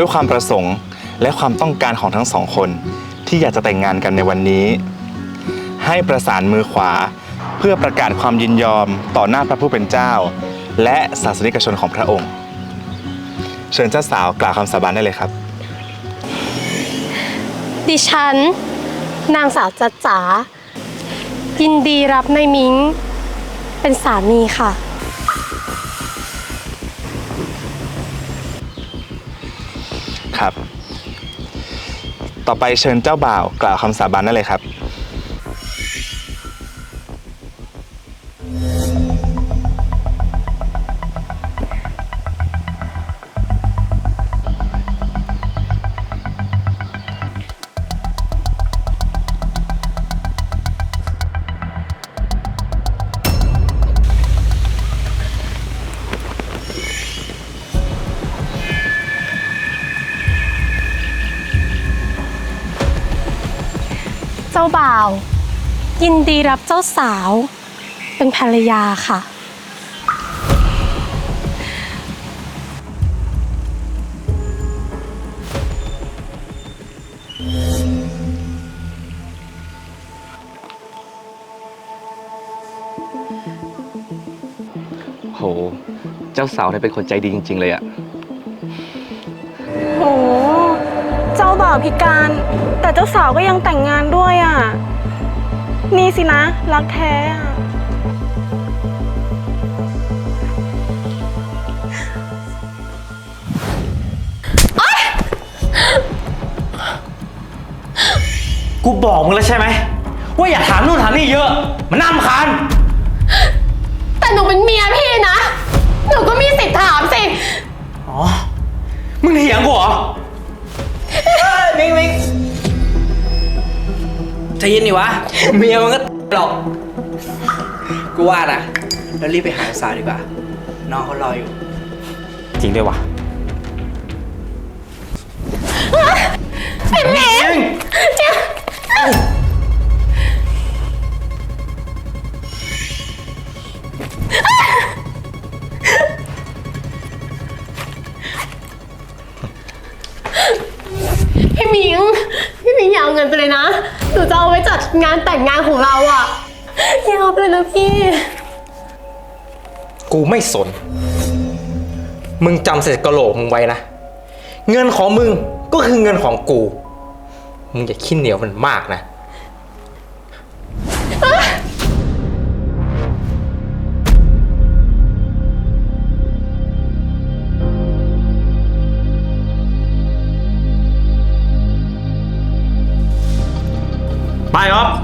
ด้วยความประสงค์และความต้องการของทั้งสองคน ที่อยากจะแต่งงานกันในวันนี้ ให้ประสานมือขวาเพื่อประกาศความยินยอมต่อหน้าพระผู้เป็นเจ้า และศาสนิกชนของพระองค์ เชิญเจ้าสาวกล่าวคำสาบานได้เลยครับ ดิฉัน นางสาวจัดจ๋ายินดีรับนายมิง เป็นสามีค่ะ ต่อไปเชิญเจ้าบ่าวกล่าวคำสาบานได้เลยครับ ยินดีรับเจ้าสาว เป็นภรรยาค่ะ โห เจ้าสาวเนี่ยเป็นคนใจดีจริง ๆ เลยอะโห เจ้าบ่าวพิการ แต่เจ้าสาวก็ยังแต่งงานด้วยอะ นี่สินะ รักแท้อะกูบอกมึงแล้วใช่ไหม ว่าอย่าถามนู่นถามนี่เยอะ มันน่ารำคาญแต่หนูเป็นเมียพี่นะ หนูก็มีสิทธิ์ถามสิ อ๋อ มึงเถียงกูเหรอมิงมิง ใจเย็นดิวะ เมียมันก็หรอก กูว่านะเรารีบไปหาสาวดีกว่า น้องเขารออยู่ จริงด้วยวะเป็นเมงพี่หมิง พี่หมิงอย่าเอาเงินไปเลยนะ งานแต่งงานของเราอะอย่าเอาไปเลยนะพี่ กูไม่สน มึงจำเสร็จกระโหลกมึงไว้นะ เงินของมึงก็คือเงินของกู มึงอย่าขี้เหนียวมันมากนะ อ๊อฟ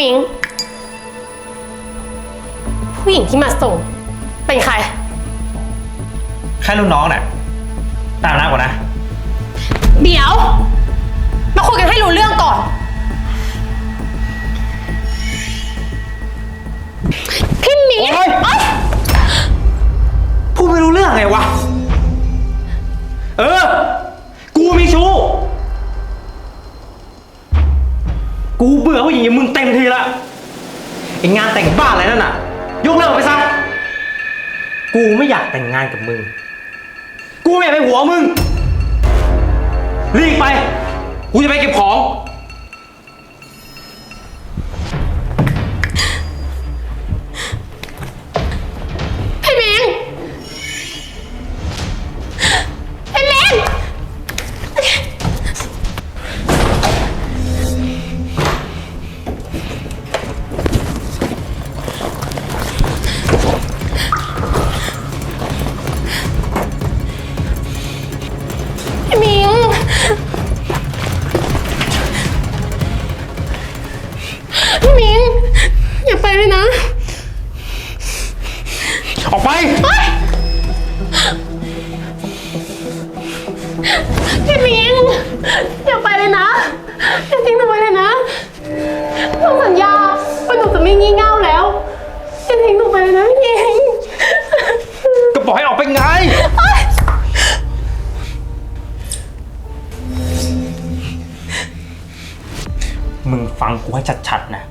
มิง ผู้หญิงที่มาส่ง เป็นใคร แค่รุ่นน้องน่ะ ตามน้าก่อนนะ เดี๋ยว มาคุยกันให้รู้เรื่องก่อน พี่หมิงโอ๊ย เอ้ยพูดไม่รู้เรื่องไงวะ เออ กูมีชู้ กูเบื่อผู้หญิงอย่างมึงเต็มทีละไองานแต่งบ้านอะไรนั่นน่ะ ยกเลิกไปซะ กูไม่อยากแต่งงานกับมึง กูไม่อยากเป็นหัวมึง รีบไป กูจะไปเก็บของ พี่มิงอย่าไปเลยนะอย่าทิ้งหนูไปเลยนะต้องสัญญาว่าหนูจะไม่งี่เง่าแล้วอย่าทิ้งหนูไปเลยนะพี่มิงก็บอกให้ออกไปไง มึงฟังกูให้ชัดๆนะ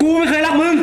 กูไม่เคยรักมึง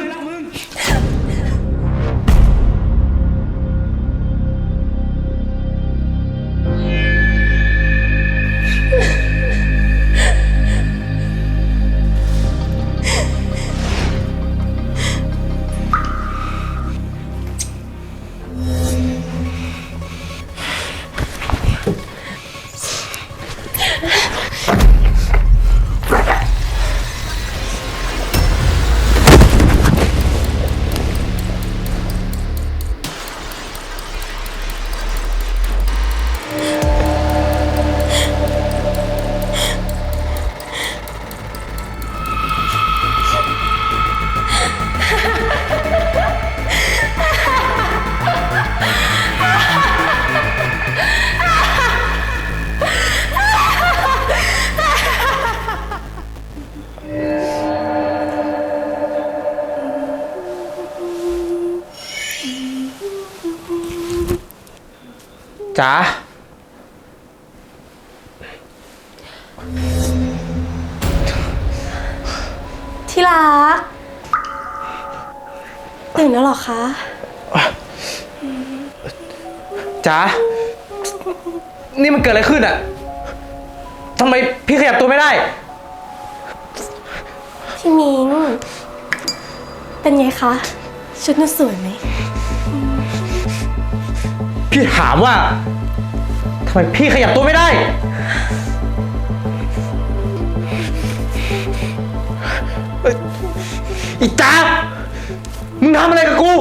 จ๋าที่รัก ตื่นแล้วเหรอคะจ๋านี่มันเกิดอะไรขึ้นอะทำไมพี่ขยับตัวไม่ได้ พี่มิงเป็นไงคะ ชุดหนูสวยไหม พี่ถามว่าทำไมพี่ขยับตัวไม่ได้ อีจ้ามึงทำอะไรกับกู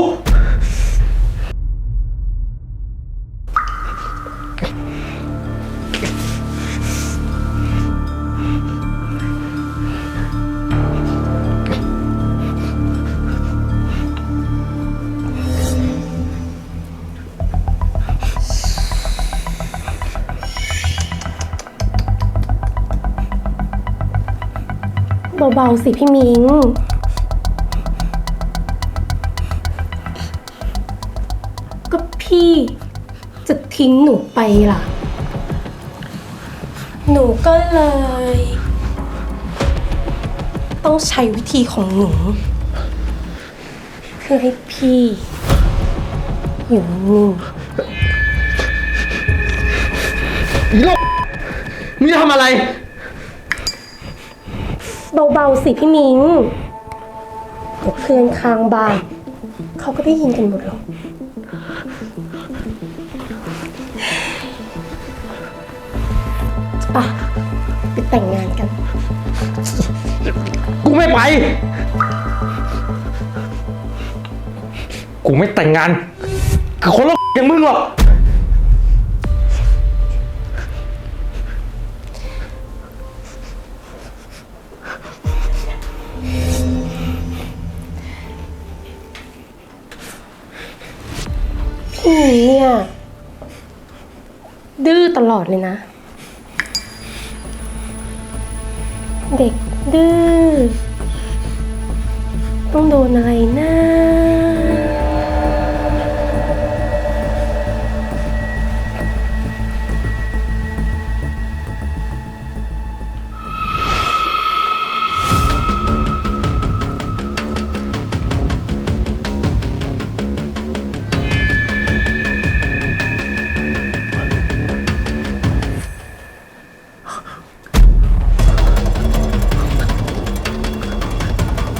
เบาๆสิพี่มิง ก็พี่จะทิ้งหนูไปล่ะ หนูก็เลย ต้องใช้วิธีของหนู เพื่อให้พี่ อยู่นิ่งอีโลกมึงจะทำอะไร เบาๆสิพี่มิงเพื่อนข้างบานเขาก็ได้ยินกันหมดหรอกอะไปแต่งงานกัน กูไม่ไป กูไม่แต่งงานกับคนลกอย่างมึงหรอก ดื้อตลอดเลยนะ เด็กดื้อต้องโดนอะไรนะ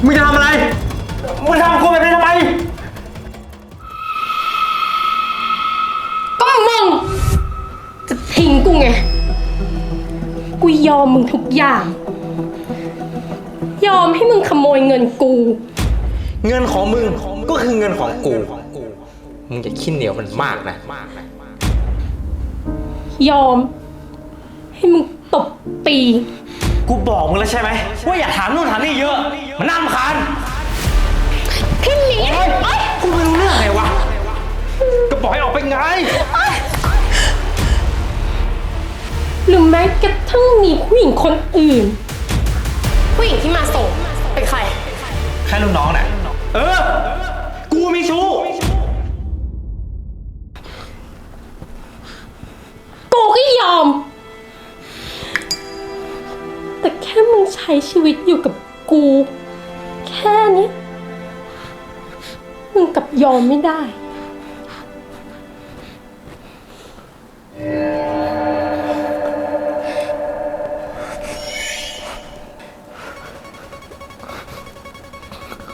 มึงจะทำอะไร มึงทำกูแบบนี้ทำไม ก็มึง จะทิ้งกูไง กูยอมมึงทุกอย่าง ยอมให้มึงขโมยเงินกู เงินของมึงก็คือเงินของกู มึงอย่าขี้เหนียวมันมากนะ ยอม ให้มึงตบตีกู บอกมึงแล้วใช่ไหมว่าอย่าถามนู่นถามนี่เยอะ มันน่ารำคาญพี่หมีกูไม่รู้เรื่องไงวะก็บอกให้ออกไปไงหรือแม้กระทั่งมีผู้หญิงคนอื่น ผู้หญิงที่มาส่งเป็นใครใครค่รุ่นน้องน่ะเออ กูมีชู้ กูก็ยอม แต่แค่มึงใช้ชีวิตอยู่กับกู แค่นี้ มึงกลับยอมไม่ได้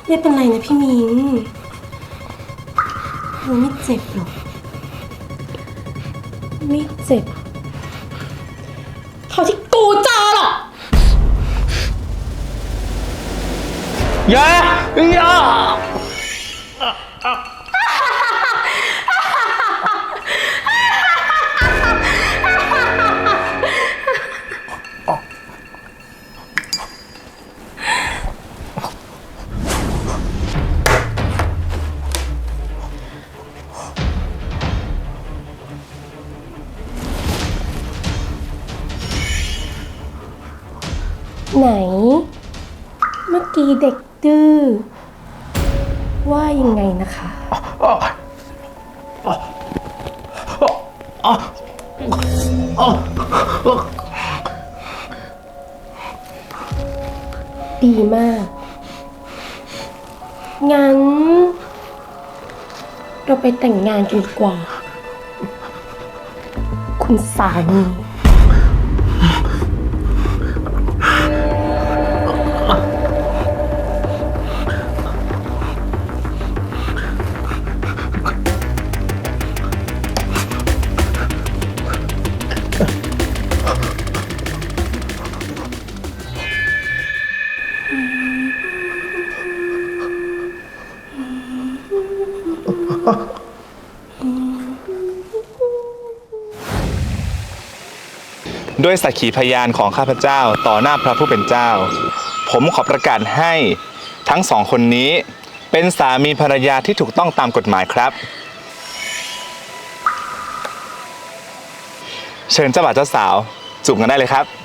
ไม่เป็นไรนะพี่มิงมึงไม่เจ็บหรอก ไม่เจ็บเท่าที่กูเจอหรอก อย่าอย่าไหน เมื่อกี้เด็ก ดื้อว่ายังไงนะคะ ดีมาก งั้น เราไปแต่งงานกันดีกว่า คุณสามี ด้วยสักขีพยานของข้าพเจ้าต่อหน้าพระผู้เป็นเจ้า ผมขอประกาศให้ทั้งสองคนนี้ เป็นสามีภรรยาที่ถูกต้องตามกฎหมายครับ เชิญเจ้าบ่าวเจ้าสาวจูบกันได้เลยครับ